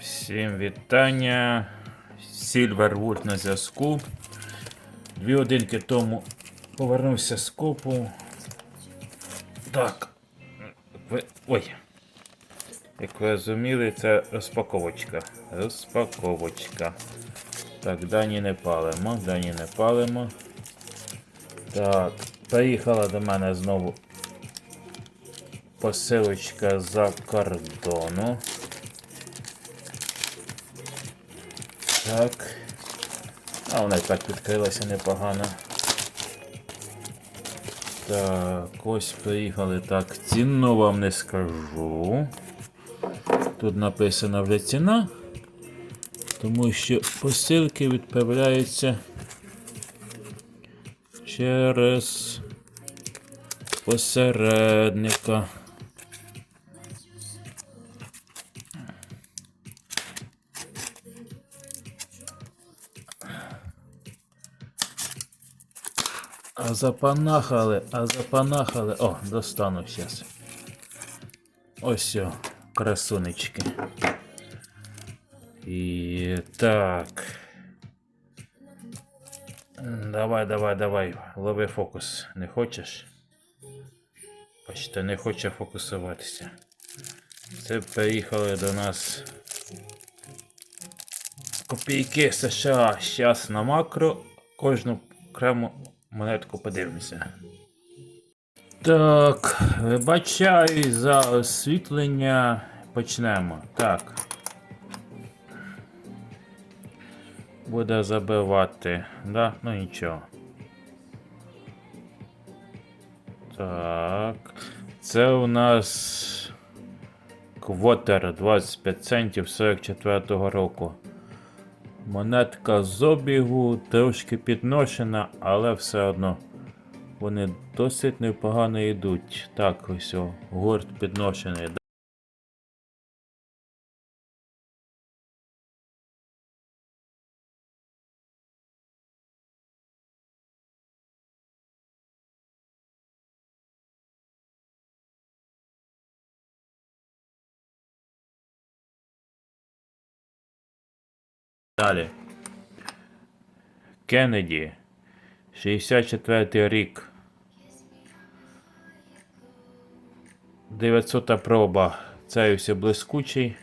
Всім вітання. Сільвервуд на зв'язку. Дві годинки тому повернувся з копу. Так. Ой. Як ви розуміли, це розпаковочка. Розпаковочка. Так, дані не палимо, дані не палимо. Так, приїхала до мене знову посилочка за кордону. Так. А вона і так відкрилася непогано. Так, ось приїхали. Так, ціну вам не скажу. Тут написана вже ціна, тому що посилки відправляються через посередника. А запанахали, а запанахали. О, достану зараз. Ось о, красунечки. І так. Давай, давай, давай. Лови фокус. Не хочеш? Бачите, не хоче фокусуватися. Це приїхали до нас копійки США. Зараз на макро кожну окрему монетку подивимося. Так, вибачай за освітлення. Почнемо. Так. Буде забивати. Да? Ну нічого. Так. Це у нас квотер 25 центів 44-го року. Монетка з обігу трошки підношена, але все одно вони досить непогано йдуть. Так, ось о, гурт підношений. Далі. Кеннеді. 64 рік. 900 проба. Цей ось блискучий.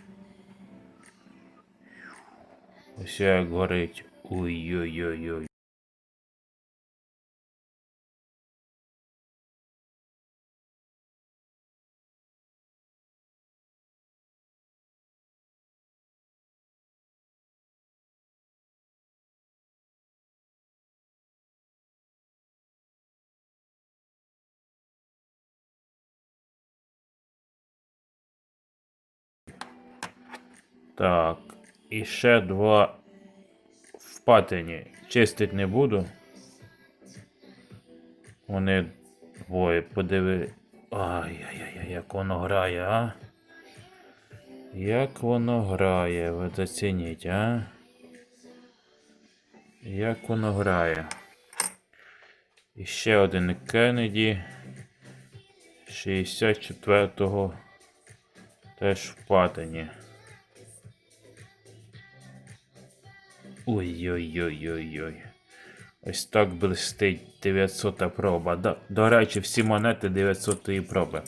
Ось як горить. Ой-ой-ой-ой. Так. І ще два в. Чистить не буду. Вони двоє подиви. Ай-яй-яй, як воно грає, а? Як воно грає, ви зацініть, а? Як воно грає? І ще один Кеннеді. 64-го. Теж в патині. Ой-ой-ой-ой-ой. Ось так блистить 900 проба. До, до речі, всі монети 900 проби.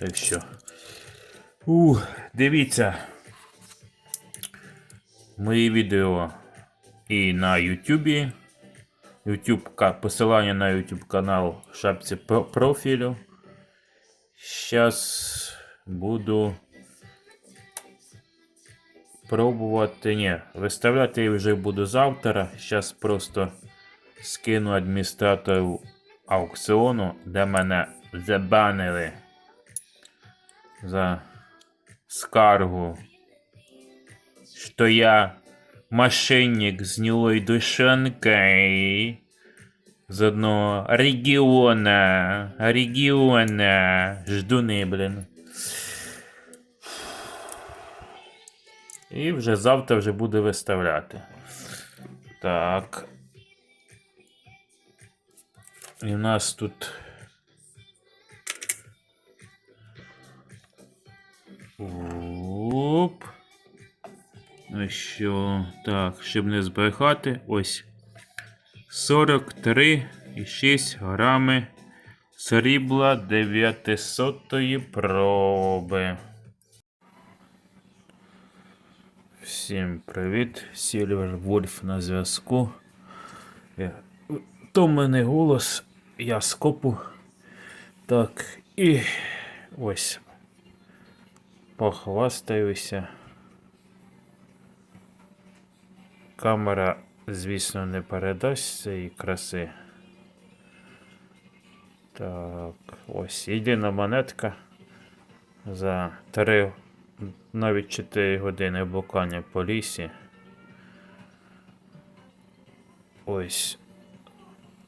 Так що. У, дивіться. Мої відео і на YouTube. YouTube посилання на YouTube канал в шапці про- профілю. Зараз буду пробувати. Ні, виставляти я вже буду завтра. Зараз просто скину адміністратору аукціону, де мене забанили за скаргу, що я мошенник з гнилой душонкой з одного регіона, регіона, ждуни, блін. І вже завтра вже буде виставляти. Так. І в нас тут. Оп. Що, так, щоб не збрехати, ось 43,6 грами срібла 900 проби. Всім привіт, Сільвер Вольф на зв'язку. Я- То в мене голос, я з копу. Так, і ось похвастаюся. Камера, звісно, не передасть цієї краси. Так, ось єдина монетка за 3, навіть 4 години блукання по лісі. Ось.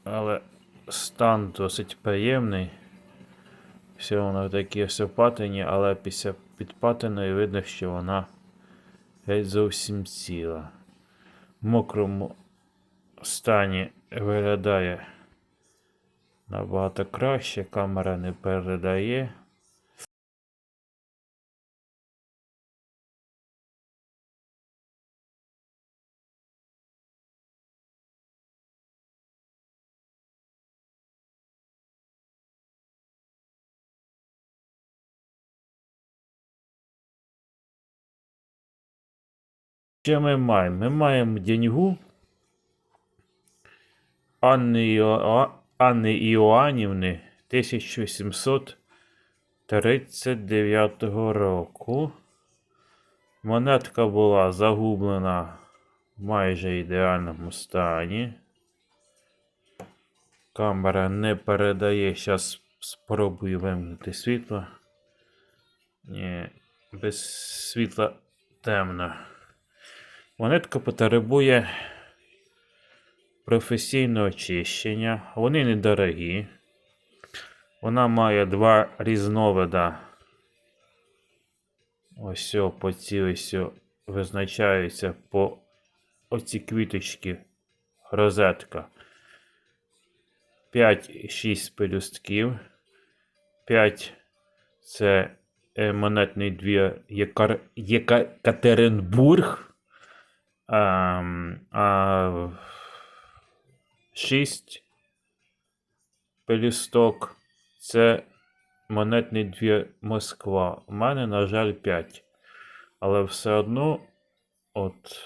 Але стан досить приємний. Все воно такі все патині, але після підпатиної видно, що вона геть зовсім ціла. В мокрому стані виглядає набагато краще, камера не передає. Що ми маємо? Ми маємо деньгу Анни, Іоа... Анни Іоанівни 1739 року. Монетка була загублена в майже ідеальному стані. Камера не передає. Зараз спробую вимкнути світло. Ні, без світла темно. Монетка потребує професійного очищення. Вони недорогі. Вона має два різновида. Ось по ці ось о визначаються по оці квіточки розетка. 5-6 пелюстків. 5 це е, монетний двір. Єкатеринбург. А, а 6 пелюсток це монетний двір Москва. У мене, на жаль, 5. Але все одно, от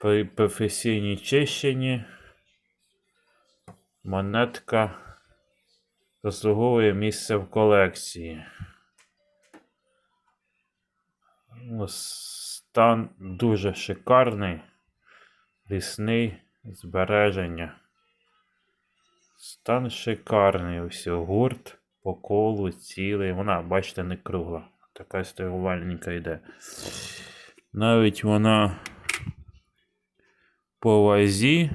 при професійній чищенні монетка заслуговує місце в колекції. Ну, Стан дуже шикарний, лісний збереження. Стан шикарний. Ось гурт по колу цілий. Вона, бачите, не кругла. Така стягувальненька йде. Навіть вона по вазі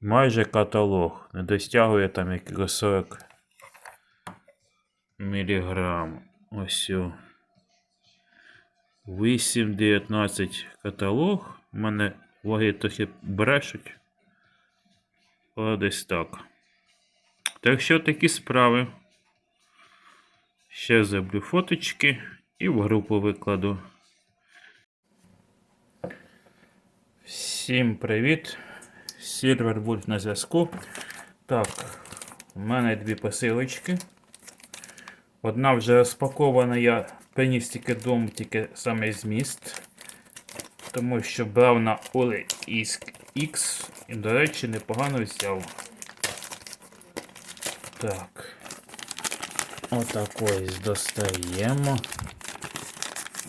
майже каталог. Не достягує там якихось 40 міліграм. Ось. О. 8-19 каталог. У мене ваги трохи брешуть. Але десь так. Так що такі справи. Ще зроблю фоточки і в групу викладу. Всім привіт! Silver Wolf на зв'язку. Так, у мене дві посилочки. Одна вже розпакована, я приніс тільки дому, тільки саме зміст. Тому що брав на OLX X і, до речі, непогано взяв. Так. Отак ось достаємо.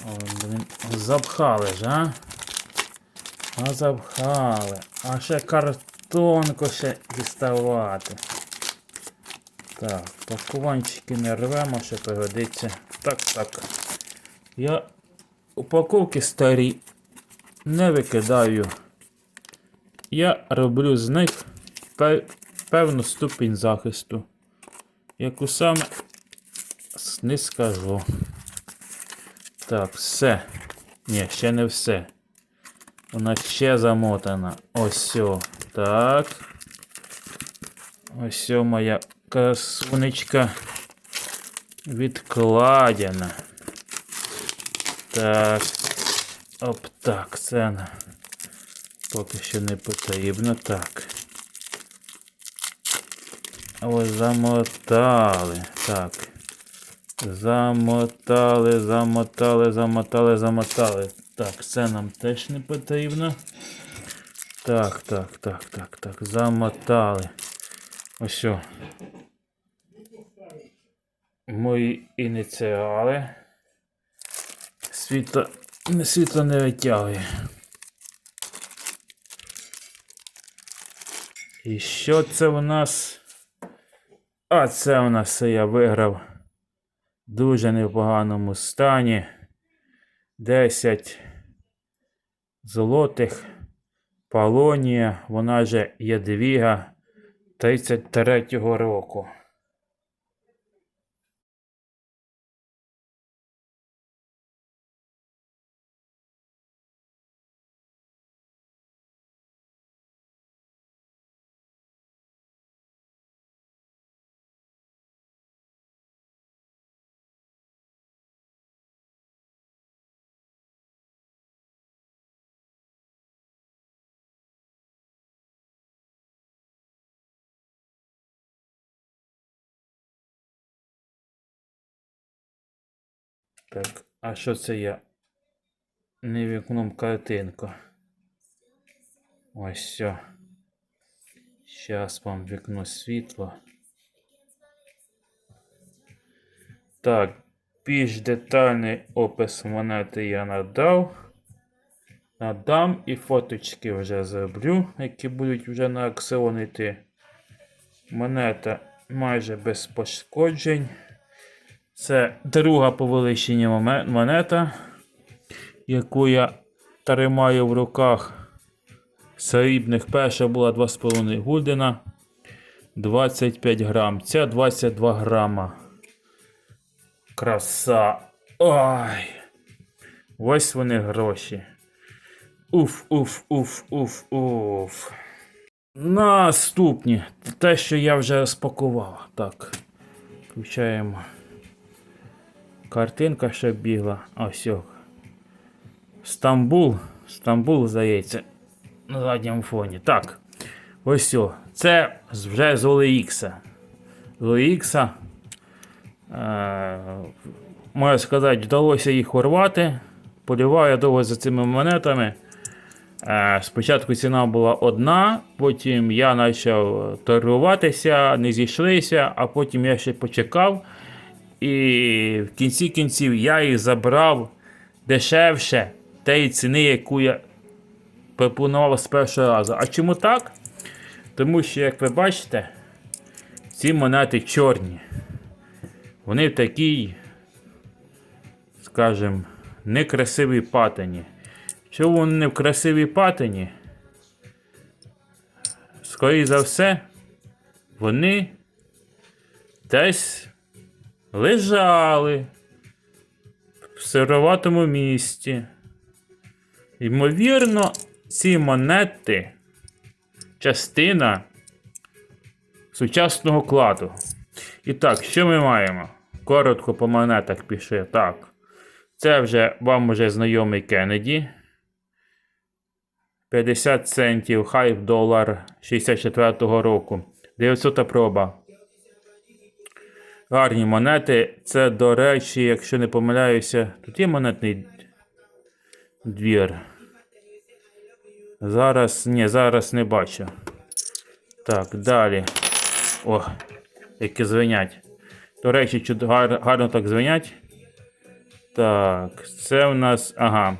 О, блин, запхали ж, а? А запхали. А ще картонку ще діставати. Так, пакуванчики не рвемо, ще пригодиться. Так, так. Я упаковки старі не викидаю. Я роблю з них певну ступінь захисту. Яку саме не скажу. Так, все. Ні, ще не все. Вона ще замотана. Ось. Так. Ось моя красунечка відкладена. Так. Оп, так, це поки що не потрібно. Так. Ось замотали. Так. Замотали, замотали, замотали, замотали. Так, це нам теж не потрібно. Так, так, так, так, так. Замотали. Ось. Мої ініціали. Світло, світло не витягує. І що це у нас? А це у нас я виграв в дуже непоганому стані. 10 золотих. Полонія, вона же Ядвіга 33-го року. Так, а що це я? Не вікном картинку. Ось все. Зараз вам вікно світло. Так, більш детальний опис монети я надав. Надам і фоточки вже зроблю, які будуть вже на аксіон йти. Монета майже без пошкоджень. Це друга по величині монета, яку я тримаю в руках. Срібних перша була 2,5 гульдена. 25 грам. Ця 22 грама. Краса. Ой. Ось вони гроші. Уф, уф, уф, уф, уф. Наступні. Те, що я вже розпакував. Так. Включаємо. Картинка ще бігла. Ось. Стамбул. Стамбул, здається. На задньому фоні. Так. Ось. о. Це вже з OLX. З OLX. Е, можна сказати, вдалося їх урвати. Полював я довго за цими монетами. Е, Спочатку ціна була одна, потім я почав торгуватися, не зійшлися, а потім я ще почекав. І в кінці кінців я їх забрав дешевше тієї ціни, яку я пропонував з першого разу. А чому так? Тому що, як ви бачите, ці монети чорні. Вони в такій, скажімо, некрасивій патині. Чому вони не в красивій патині? Скоріше за все, вони десь лежали в сироватому місті. Ймовірно, ці монети частина сучасного кладу. І так, що ми маємо? Коротко по монетах пише. Так. Це вже вам уже знайомий Кеннеді. 50 центів, хайп долар 64-го року. 900 проба. Гарні монети. Це, до речі, якщо не помиляюся, тут є монетний двір. Зараз, ні, зараз не бачу. Так, далі. О, які звенять. До речі, чуд- гар- гарно так звенять. Так, це в нас. Ага.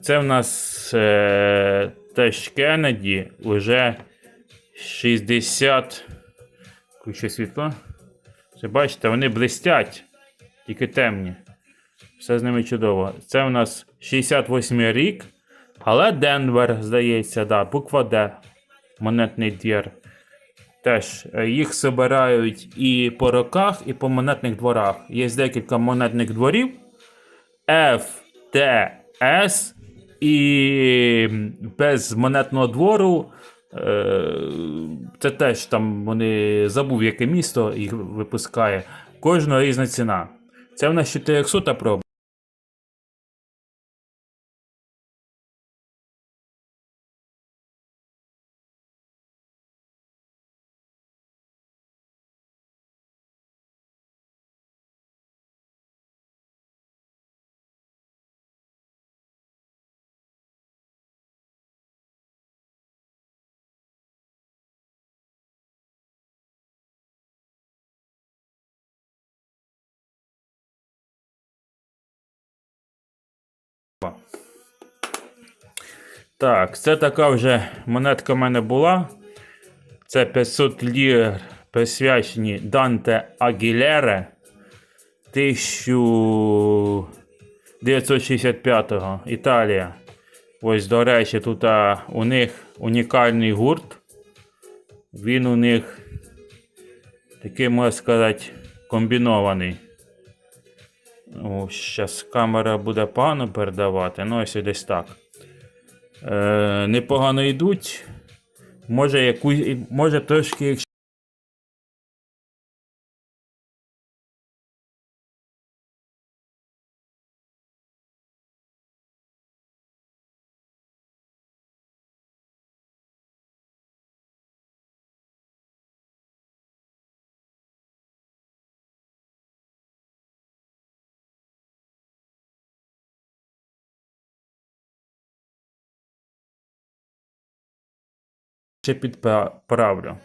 Це в нас е, теж Кеннеді уже 60. Включи світло. Це бачите, вони блистять, тільки темні. Все з ними чудово. Це у нас 68 й рік, але Денвер, здається, да, буква Д. Монетний двір. Теж е, їх збирають і по роках, і по монетних дворах. Є декілька монетних дворів. F, T, S і без монетного двору. Е, Це теж там вони забув, яке місто їх випускає. Кожного різна ціна. Це в нас 400 проба. Так, це така вже монетка в мене була. Це 500 лір присвячені Данте Агілере 1965-го Італія. Ось, до речі, тут а, у них унікальний гурт. Він у них такий, можна сказати, комбінований. Зараз камера буде погано передавати, ну ось десь так. Е, непогано йдуть. Може, яку, може трошки. Ще підправлю.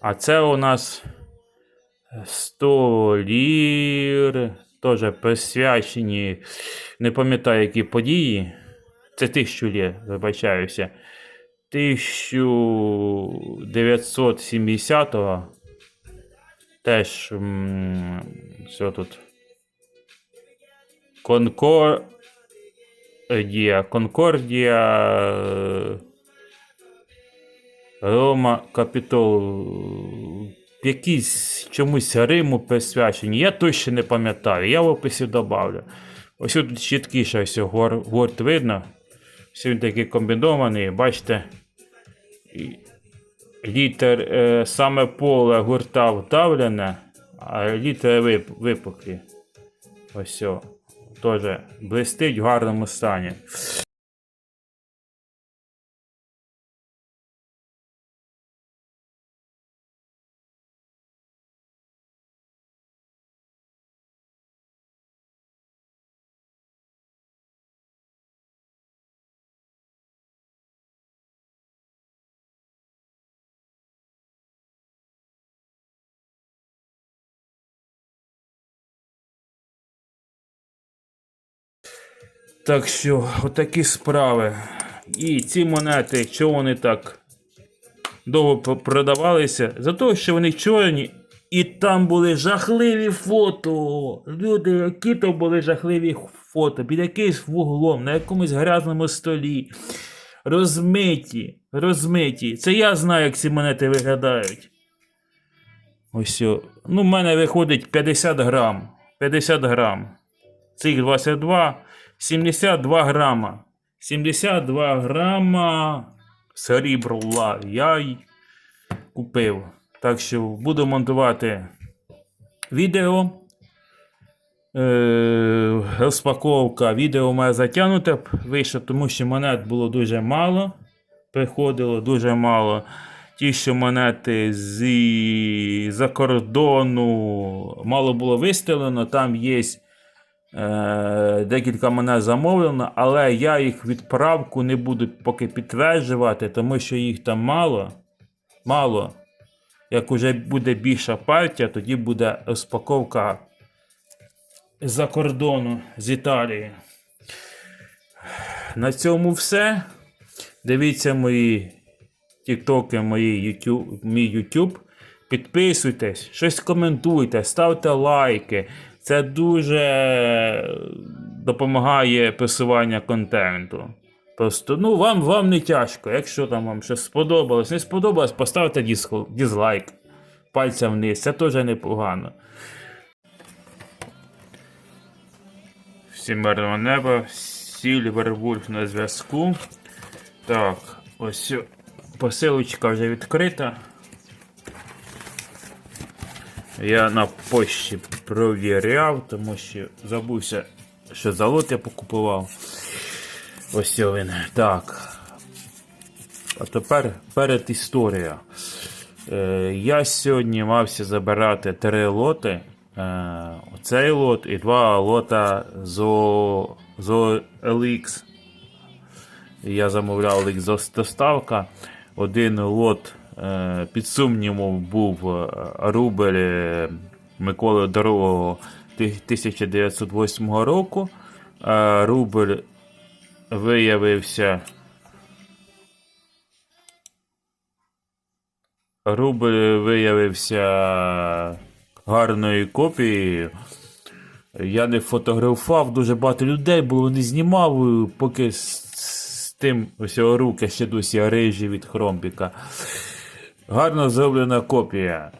А це у нас 100 лір, теж присвячені, не пам'ятаю, які події. Це 1000 лір, вибачаюся. 1970-го. Теж що тут? Конкордія. Конкордія. Рома Капітол. Якісь чомусь Риму присвячені. Я точно не пам'ятаю. Я в описі добавлю. Ось тут чіткіше ось гор, гурт видно. Все він такий комбінований, бачите. Літер е, саме поле гурта вдавлене, а літери вип, випуклі. Ось. Теж блистить в гарному стані. Так що, отакі справи. І ці монети, чого вони так довго продавалися? За те, що вони чорні, і там були жахливі фото. Люди, які то були жахливі фото, під якимось вуглом, на якомусь грязному столі. Розмиті, розмиті. Це я знаю, як ці монети виглядають. Ось. о. Ну, в мене виходить 50 грам. 50 грам. Цих 22, 72 грама. 72 грама срібла я й купив. Так що буду монтувати відео. Е, розпаковка відео має затягнуте вийшло, тому що монет було дуже мало. Приходило дуже мало. Ті, що монети з-за кордону мало було виставлено, там є декілька монет замовлено, але я їх відправку не буду поки підтверджувати, тому що їх там мало. Мало. Як уже буде більша партія, тоді буде розпаковка з-за кордону з Італії. На цьому все. Дивіться мої тіктоки, мої YouTube, мій YouTube. Підписуйтесь, щось коментуйте, ставте лайки. Це дуже допомагає просування контенту. Просто ну вам, вам не тяжко. Якщо там вам щось сподобалось, не сподобалось, поставте дизлайк. Пальця вниз, це теж непогано. Всім мирного неба, Сільвервульф на зв'язку. Так, ось посилочка вже відкрита. Я на пошті провіряв, тому що забувся, що залот я покупував. Ось він. Так. А тепер перед історія. Е, я сьогодні мався забирати три лоти. Е, оцей лот і два лота зо LX. Я замовляв LX доставка. Один лот Е, під сумнівом був е, рубель е, Миколи Дорогого 1908 року. Рубль виявився. Рубль виявився гарною копією. Я не фотографував, дуже багато людей, бо не знімав, поки з, з, тим ось руки ще досі рижі від Хромбіка. Гарно зроблена копія.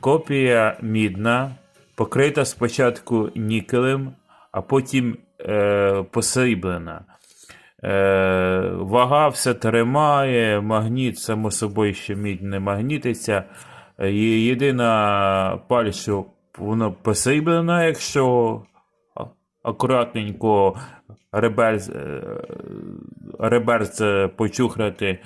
Копія мідна, покрита спочатку нікелем, а потім е, посріблена. Е, вага все тримає, магніт, само собою, що мідь не магнітиться. Е, є- Єдина паль, що воно посріблена, якщо акуратненько реберць, е, е, почухрати,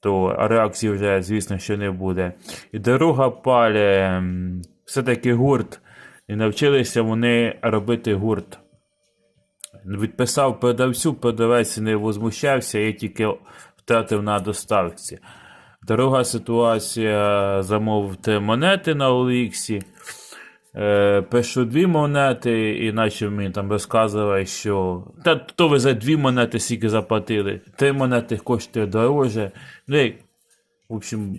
то реакції вже, звісно, що не буде. І друга паль, ем, все-таки гурт. І навчилися вони робити гурт. Відписав продавцю, продавець не возмущався, я тільки втратив на доставці. Друга ситуація замовив три монети на OLX. Е, пишу дві монети, і наче мені там розказували, що. Та то ви за дві монети скільки заплатили. Три монети коштує дороже. Ну, і, в общем,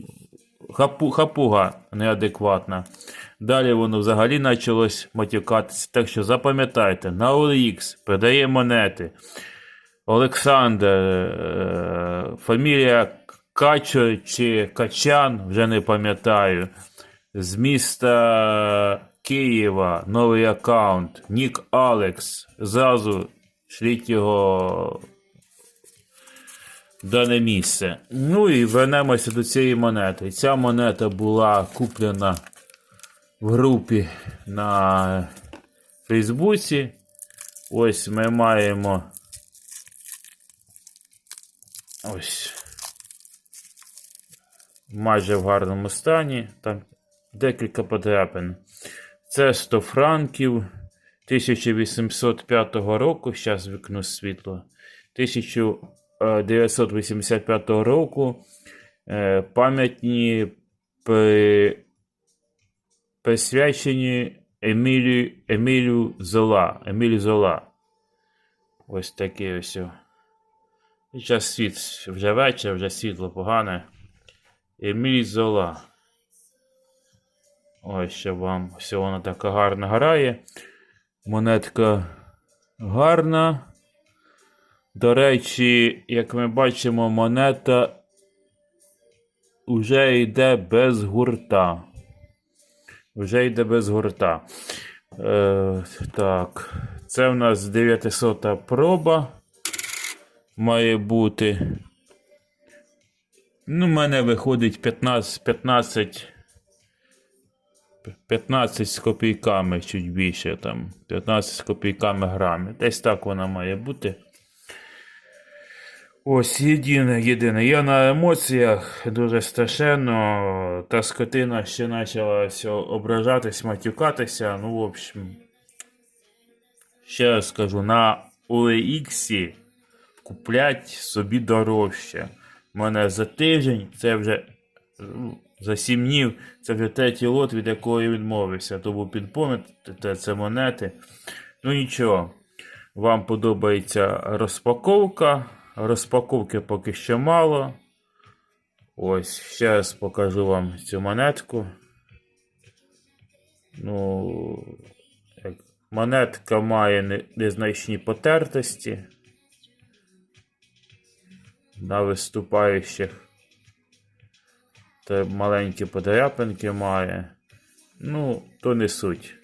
хапу, хапуга неадекватна. Далі воно взагалі почалось матюкатися. Так що запам'ятайте, на OLX продає монети. Олександр, е, фамілія Качо чи Качан, вже не пам'ятаю. З міста Києва, новий аккаунт, Нік Алекс. Зразу шліть його дане місце. Ну і вернемося до цієї монети. Ця монета була куплена в групі на Фейсбуці. Ось ми маємо. Ось. Майже в гарному стані. Там декілька подряпин. Це 100 франків 1805 року. Зараз вікну світло. 1985 року. Е, Пам'ятні присвячені Емілію, Емілію Зола. Емілі Зола. Ось таке ось. І зараз світ вже вечір, вже світло погане. Еміль Зола. Ось ще вам все вона така гарна грає. Монетка гарна. До речі, як ми бачимо, монета вже йде без гурта. Вже йде без гурта. Е, так, це в нас 900 проба має бути. Ну, в мене виходить 15, 15, 15 з копійками, чуть більше, там, 15 з копійками грамів. Десь так вона має бути. Ось єдине, єдине. Я на емоціях дуже страшенно. Та скотина ще почала ображатись, матюкатися. Ну, в общем, ще раз скажу, на OLX куплять собі дорожче. У мене за тиждень, це вже за 7 днів, це вже третій лот, від якого я відмовився. То був підпомет, це монети. Ну нічого, вам подобається розпаковка. Розпаковки поки що мало. Ось, ще раз покажу вам цю монетку. Ну, як монетка має незначні потертості на виступаючих. Та маленькі подряпинки має. Ну, то не суть.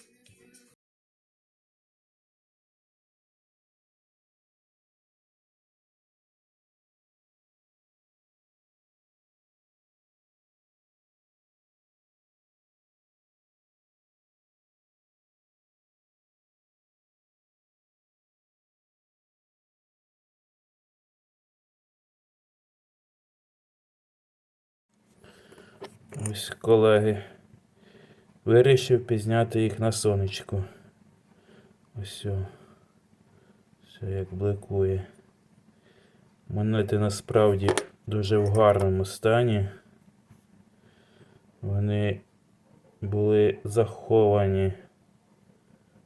Ось, колеги. Вирішив пізняти їх на сонечку. Ось. о. Все як бликує. Монети насправді дуже в гарному стані. Вони були заховані,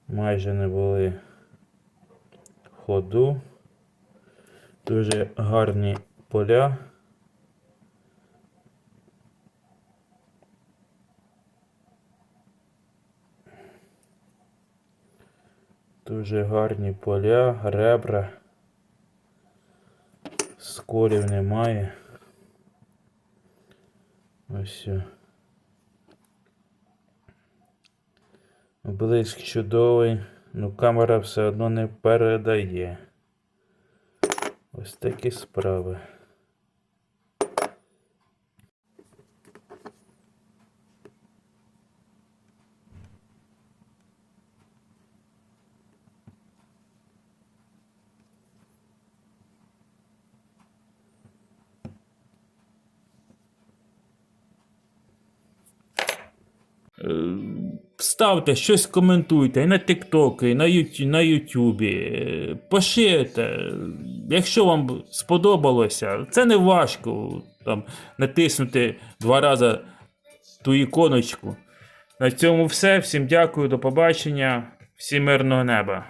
майже не були ходу. Дуже гарні поля. Дуже гарні поля, ребра. Сколів немає. Ось. Блиск чудовий, ну камера все одно не передає. Ось такі справи. Ставте щось коментуйте і на TikTok, і на Ютубі, на YouTube, Е, Поширте. Якщо вам сподобалося, це не важко там, натиснути два рази ту іконочку. На цьому все. Всім дякую, до побачення. Всім мирного неба.